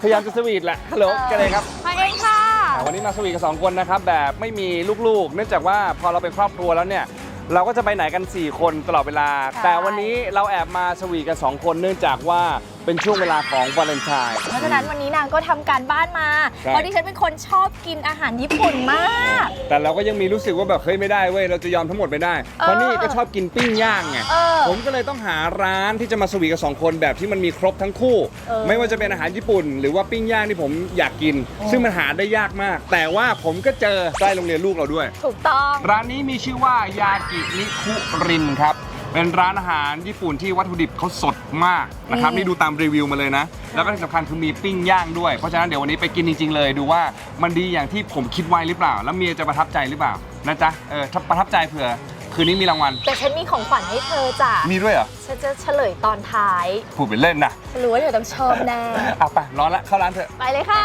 พยายามจะสวีทแหละฮัลโหลกันเลยครับ มาเองค่ะอ่าวันนี้มาสวีทกับสองคนนะครับ แบบไม่มีลูกๆ เนื่องจากว่าพอเราเป็นครอบครัวแล้วเนี่ย เราก็จะไปไหนกัน 4 คนตลอดเวลาใช่แต่วันนี้เราแอบมาสวีทกัน 2 คนเนื่องจากว่า เป็นช่วงเวลาของวาเลนไทน์ เพราะฉะนั้นวันนี้นางก็ทำการบ้านมา ใช่ เพราะดิฉันเป็นคนชอบกินอาหารญี่ปุ่นมาก แต่เราก็ยังมีรู้สึกว่าแบบเฮ้ยไม่ได้เว้ย เราจะยอมทั้งหมดไม่ได้ เพราะนี่ก็ชอบกินปิ้งย่างไง เออผมก็เลยต้องหาร้านที่จะมาสวีทกับสองคนแบบที่มันมีครบทั้งคู่ เออ ไม่ว่าจะเป็นอาหารญี่ปุ่น หรือว่าปิ้งย่างที่ผมอยากกิน ซึ่งมันหาได้ยากมาก แต่ว่าผมก็เจอใกล้โรงเรียนลูกเราด้วย ถูกต้อง ร้านนี้มีชื่อว่ายากินิคุรินครับ เป็นร้านอาหารญี่ปุ่นที่วัตถุดิบเขาสดมากนะครับอืมนี่ดูตามรีวิวมาเลยนะ แล้วก็ที่สำคัญคือมีปิ้งย่างด้วย เพราะฉะนั้นเดี๋ยววันนี้ไปกินจริง ๆ เลยดูว่ามันดีอย่างที่ผมคิดไว้หรือเปล่า แล้วเมียจะประทับใจหรือเปล่านะจ๊ะเออถ้าประทับใจเผื่อคืนนี้มีรางวัลแต่ฉันมีของขวัญให้เธอจ้ะมีด้วยเหรอฉันจะเฉลยตอนท้ายพูดเป็นเล่นนะฉันรู้ว่าเธอต้องชอบแน่เอาไปร้อนละเข้าร้านเถอะไปเลยค่ะ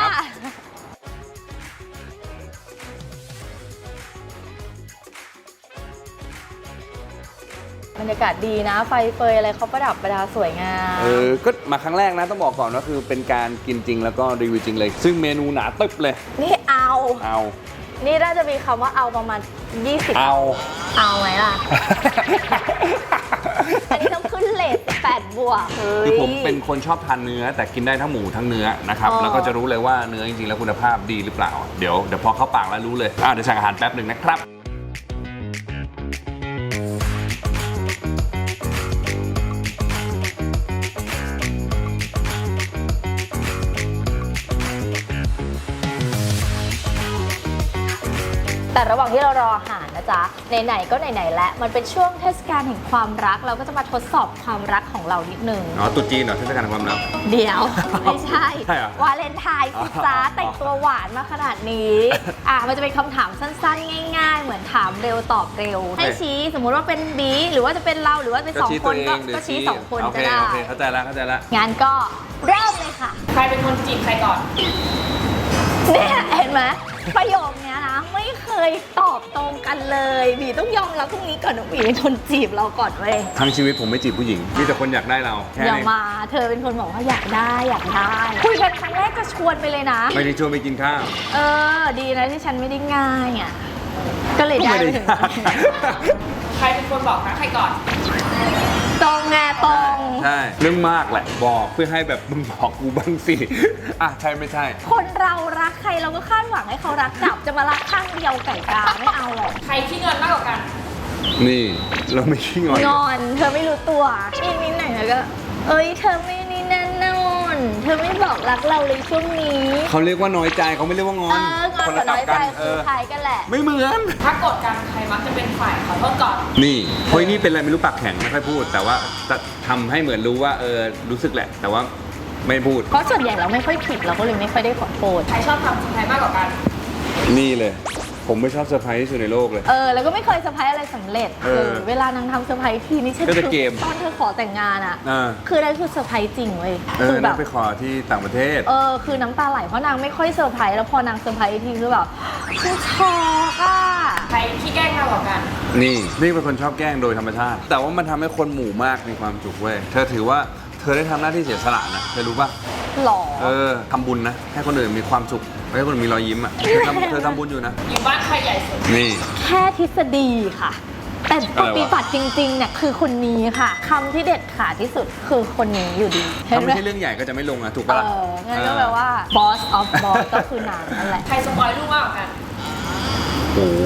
รรยากาศดีนะ ไฟเฟยอะไรเขาประดับประดาสวยงาม เออ ก็มาครั้งแรกนะต้องบอกก่อนว่าคือเป็นการกินจริงแล้วก็รีวิวจริงเลย ซึ่งเมนูหนาตึ๊บเลย นี่เอา เอา นี่น่าจะมีคำว่าเอาประมาณ 20 เอา เอาไหมล่ะ อันนี้ต้องขึ้นเลท8บวกคือผมเป็นคนชอบทานเนื้อ แต่กินได้ทั้งหมูทั้งเนื้อนะครับ อ๋อ แล้วก็จะรู้เลยว่าเนื้อจริงๆแล้วคุณภาพดีหรือเปล่า เดี๋ยวเดี๋ยวพอเข้าปากแล้วรู้เลยอะเดี๋ยวสั่งอาหารแป๊บหนึ่งนะครับ แต่ระหว่างที่เรารออาหารนะจ๊ะไหนๆก็ไหนๆแล้วมันเป็นช่วงเทศกาลแห่งความรัก เราก็จะมาทดสอบความรักของเรานิดนึง อ๋อ ตุ๊จีนเหรอเทศกาลแห่งความรัก เดี๋ยว ไม่ใช่ใช่เหรอวาเลนไทน์สิจ้าอ๋อแต่งตัวหวานมาขนาดนี้ อะมันจะเป็นคำถามสั้นๆ ง่าย ๆ เหมือนถามเร็วตอบเร็ว ให้ชี้สมมุติว่าเป็นบีหรือว่าจะเป็นเราหรือว่าเป็นสองคนก็ก็ชี้สองคนโอก็เคได้โอเคเข้าใจแล้วเข้าใจแล้วงั้นก็เริ่มเลยค่ะ ใครเป็นคนจีบใครก่อนเนี่ยเห็นไหมประโยคเนี้ ยนะไม่เคยตอบตรงกันเลยบีต้องยอมรับตรงนี้ก่อนว่าบีเป็นคนจีบเราก่อนเว้ยทั้งชีวิตผมไม่จีบผู้หญิง มีแต่คนอยากได้เราแค่อย่านี้มาเธอเป็นคนบอกว่าอยากได้อยากได้คุยกันครั้งแรกจะชวนไปเลยนะ ไม่ได้ชวนไปกินข้าว เออ ดีนะที่ฉันไม่ได้ง่ายอะก็เลยได้ไม่ไปได้ถึง ยาก ใครเป็นคนบอกนะใครก่อน ตรงไงตรง ใช่เรื่องมากแหละบอกเพื่อให้แบบมึงบอกกูบ้างสิอะใช่ไม่ใช่ คนเรารักใครเราก็คาดหวังให้เขารักกลับจะมารักข้างเดียวไก่กาไม่เอาหรอก ใครขี้เงินมากกว่ากัน นี่ เราไม่ขี้งอน งอนเธอไม่รู้ตัวอีกนิดหน่อยแล้วก็ เอ้ยเธอไม่นี่แน่นอน เธอไม่บอกรักเราเลยช่วงนี้เขาเรียกว่าน้อยใจเขาไม่เรียกว่างอเอนองอนคนกับละน้ตับอยกัใจนเอคืออใครกันแหละ ไม่เหมือน ถ้ากดกันใครมักจะเป็นฝ่ายขอโทษก่อนนี่เฮ้ยนี่เป็นอะไรไม่รู้ปากแข็งไม่ค่อยพูด แต่ว่าจะทำให้เหมือนรู้ว่าเออรู้สึกแหละ แต่ว่าไม่พูดเพราะส่วนใหญ่เราไม่ค่อยผิดเราก็เลยไม่ค่อยได้ขอโทษ ใครชอบทำใครมากกว่ากัน นี่เลย ผมไม่ชอบเซอร์ไพรส์ที่สุดในโลกเลย เออ แล้วก็ไม่เคยเซอร์ไพรส์อะไรสำเร็จเออเวลานางทำเซอร์ไพรส์ทีนี่ฉันก็จะเกมตอนเธอขอแต่งงานอะ อ่า คือนั่นคือเซอร์ไพรส์จริงเว้ยเอคืออแบนั่บ นไปขอที่ต่างประเทศ เออ คือน้ำตาไหลเพราะนางไม่ค่อยเซอร์ไพรส์แล้วพอนางเซอร์ไพรส์ทีคือแบบฉันช็อกอะ ใครขี้แกล้งมากกว่ากัน นี่นี่เป็นคนชอบแกล้งโดยธรรมชาติ แต่ว่ามันทำให้คนหมู่มากมีความสุขเว้ย เธอถือว่าเธอได้ทำหน้าที่เสียสละนะเธอรู้ป่ะ หล่อ เออทำบุญนะ ให้คนอื่นมีความสุข ให้คนอื่นมีรอยยิ้มอะเธอทำเธอทำบุญอยู่นะ อยู่บ้านใครใหญ่สุด นี่ แค่ทฤษฎีค่ะ แต่อะไรวะปฏิบัติจริงๆเนี่ยคือคนนี้ค่ะคำที่เด็ดขาดที่สุดคือคนนี้อยู่ดีเห็นถ้าไหมไม่ใช่เรื่องใหญ่ก็จะไม่ลงอะ ถูกเอปะล่ะองั้นก็แปลว่า boss of boss ก็คือนางนั่นแหละ ใครสปอยลูกมากกว่ากัน โอ้โห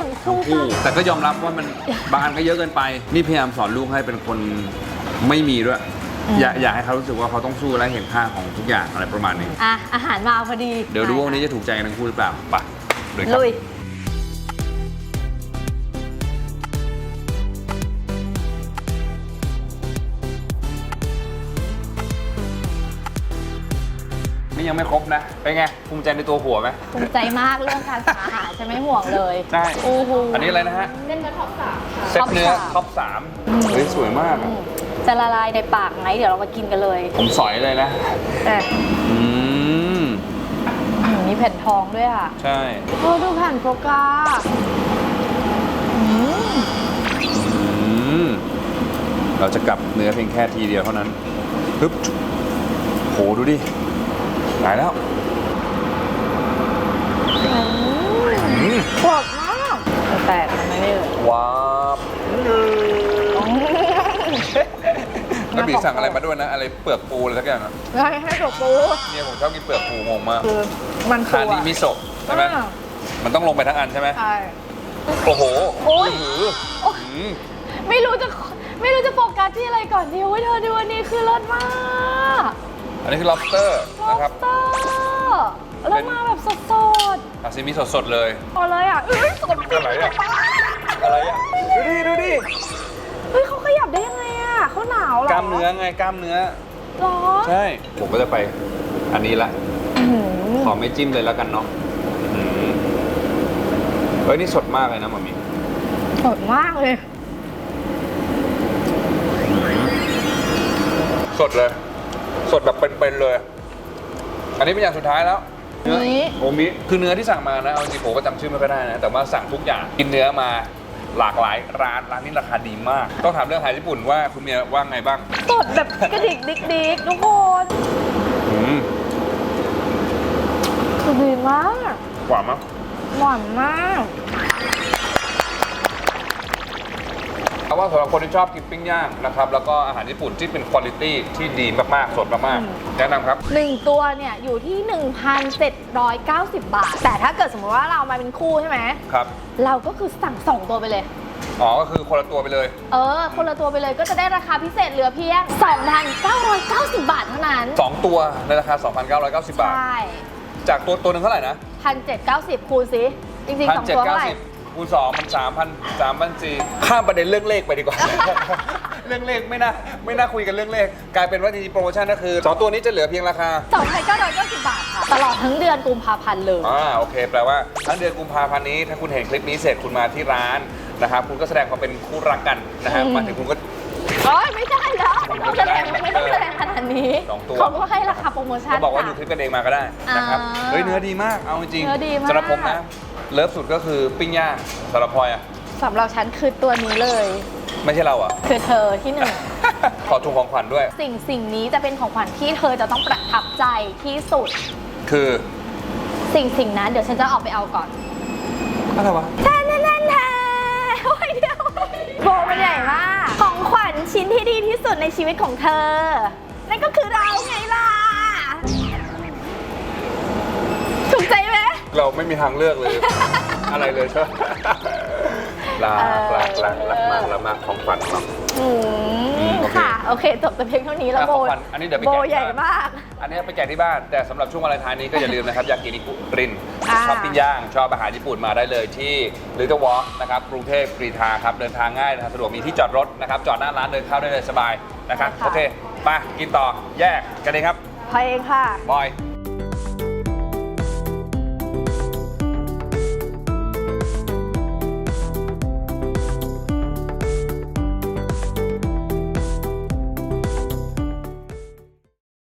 ทั้งคู่ทั้งคู่แต่ก็ยอมรับว่ามันบางอันก็เยอะเกินไป นี่พยายามสอนลูกให้เป็นคนไม่มีด้วย อยากอยากให้เขารู้สึกว่าเขาต้องสู้และเห็นค่าของทุกอย่างอะไรประมาณนี้ อะอาหารมาพอดีเดี๋ยวดูว่าวันนี้จะถูกใจกันทั้งคู่หรือเปล่าไปเลยครับลุยนี่ยังไม่ครบนะ เป็นไง ภูมิใจในตัวหัวไหม ภูมิใจมากเรื่องการสั่งอาหารฉันไม่ห่วงเลยใช่โอ้โหอันนี้อะไรนะฮะ เล่นเนื้อท็อปสามค่ะเซตเนื้อท็อปสามท็อปสามเฮ้ยสวยมากอือะม จะละลายในปากไหมเดี๋ยวเรามากินกันเลยผมสอยเลยนะเอออืมอืมมีแผ่นทองด้วยอะใช่ โอ้ดูแผ่นโฟกาอืมอืมเราจะกลับเนื้อเพียงแค่ทีเดียวเท่านั้นปึ๊บโหดูดิตายแล้วอืมกรอบมากแตกมันไม่ได้เลยว้าบ แล้วบีสั่งอะไรมาด้วยนะ อะไรเปลือกปูอะไรสักอย่างอะให้ให้กรอบปูเนี่ยผมชอบกินเปลือกปูงงมากคือมันคานิมิโซะใช่ไหมอ่ามันต้องลงไปทั้งอันใช่ไหมใช่ โอ้โหโอ้ย หือหือไม่รู้จะไม่รู้จะโฟกัสที่อะไรก่อนดีเว้ยเธอดูอันนี้คือเลิศมากอันนี้คือ lobster นะครับลอบสเตอร์แล้วมาแบบสดซาซิมิสดๆเลย ๆเอาเลยอะเอ้ยสดจริงอะไรอะ อะไรอะ ดูดิ ดูดิ เฮ้ยเขาขยับได้ยังไงอะ เขาหนาวเหรอกล้ามเนื้อไงกล้ามเนื้อ หรอใช่ ผมก็จะไปอันนี้ละ อื้อหือขอไม่จิ้มเลยแล้วกันเนาะอืมเฮ้ยนี่สดมากเลยนะหมอมีสดมากเลย สดเลย สดแบบเป็นๆเลย อันนี้เป็นอย่างสุดท้ายแล้วเนื้อนี่ โอมิคือเนื้อที่สั่งมานะเอาจริงๆผมก็จำชื่อไม่ค่อยได้นะ แต่ว่าสั่งทุกอย่างกินเนื้อมา หลากหลายร้านร้านนี้ราคาดีมาก ต้องถามเรื่องอาหารญี่ปุ่นว่าคุณเมียว่าไงบ้างสดแบบกระดิกดิกดิกทุกคนอืมคือดีมากหวานมั้ยหวานมาก เอาว่าสำหรับคนที่ชอบกินปิ้งย่างนะครับแล้วก็อาหารญี่ปุ่นที่เป็นคุณภาพที่ดีมากๆสดมากอืมๆแนะนำครับ หนึ่งตัวเนี่ย อยู่ที่ 1,790 บาท แต่ถ้าเกิดสมมติว่าเรามาเป็นคู่ใช่ไหมครับ เราก็คือสั่งสองตัวไปเลย อ๋อ ก็คือคนละตัวไปเลย เออ คนละตัวไปเลยก็จะได้ราคาพิเศษเหลือเพียง 2,990 บาทเท่านั้น2ตัวในราคา 2,990 บาท ใช่ จากตัวตัวหนึ่งเท่าไหร่นะ 1,790 คูณสิจริงๆสองตัวเท่าไหร่1,790 คูณ2มัน3,000 3,400ข้ามประเด็นเรื่องเลขไปดีกว่า เรื่องเลขไม่น่าไม่น่าคุยกันเรื่องเลข กลายเป็นว่าจริงๆโปรโมชั่นก็คือสองตัวนี้จะเหลือเพียงราคา 2,990 บาทค่ะ ตลอดทั้งเดือนกุมภาพันธ์เลย อ่าโอเค แปลว่าทั้งเดือนกุมภาพันธ์นี้ ถ้าคุณเห็นคลิปนี้เสร็จคุณมาที่ร้านนะครับคุณก็แสดงความเป็นคู่รักกันนะฮะอืม มาถึงคุณก็ โอ้ยไม่ใช่แล้วไม่ต้องแสดงไม่ต้องแสดงขนาดนี้สองตัว เขาก็ให้ราคาโปรโมชั่นก็บอกว่าค่ะดูคลิปกันเองมาก็ได้นะครับอ่าเฮ้ยเนื้อดีมากเอาจริงๆเนื้อดีมาก สำหรับผมนะ เลิฟสุดก็คือปิ้งย่างสำหรับพลอยอะ สำหรับฉันคือตัวนี้เลย ไม่ใช่เราอะ คือเธอที่หนึ่ง ขอถุงของขวัญด้วย สิ่งสิ่งนี้จะเป็นของขวัญที่เธอจะต้องประทับใจที่สุด คือสิ่งสิ่งนั้นเดี๋ยวฉันจะออกไปเอาก่อนอะไรวะแทนแทนแทนแทนโอ้ยเดียวโบมันใหญ่มาก ของขวัญชิ้นที่ดีที่สุดในชีวิตของเธอ นั่นก็คือเราไงล่ะ เราไม่มีทางเลือกเลย อะไรเลยใช่ไหมรักรักรักรักมากรักมากของขวัญเนาะ อืมโอเค ค่ะ โอเคจบแต่เพียงเท่านี้แล้วอะโบของขวัญอันนี้เดี๋ยวไปโบแกะที่ใหญ่บ้านมาก อันนี้ไปแกะที่บ้าน แต่สำหรับช่วงวาเลนไทน์นี้ก็อย่าลืมนะครับ ยากินิกุรินอ่าชอบปิ้งย่าง ชอบอาหารญี่ปุ่นมาได้เลยที่ลิตเติ้ลวอล์กนะครับ กรุงเทพกรีฑาครับ เดินทางง่ายนะครับสะดวกมีที่จอดรถนะครับ จอดหน้าร้านเดินเข้าได้เลยสบายนะครับ โอเค มากินต่อแยกกันเลยครับพอเองค่ะ บอย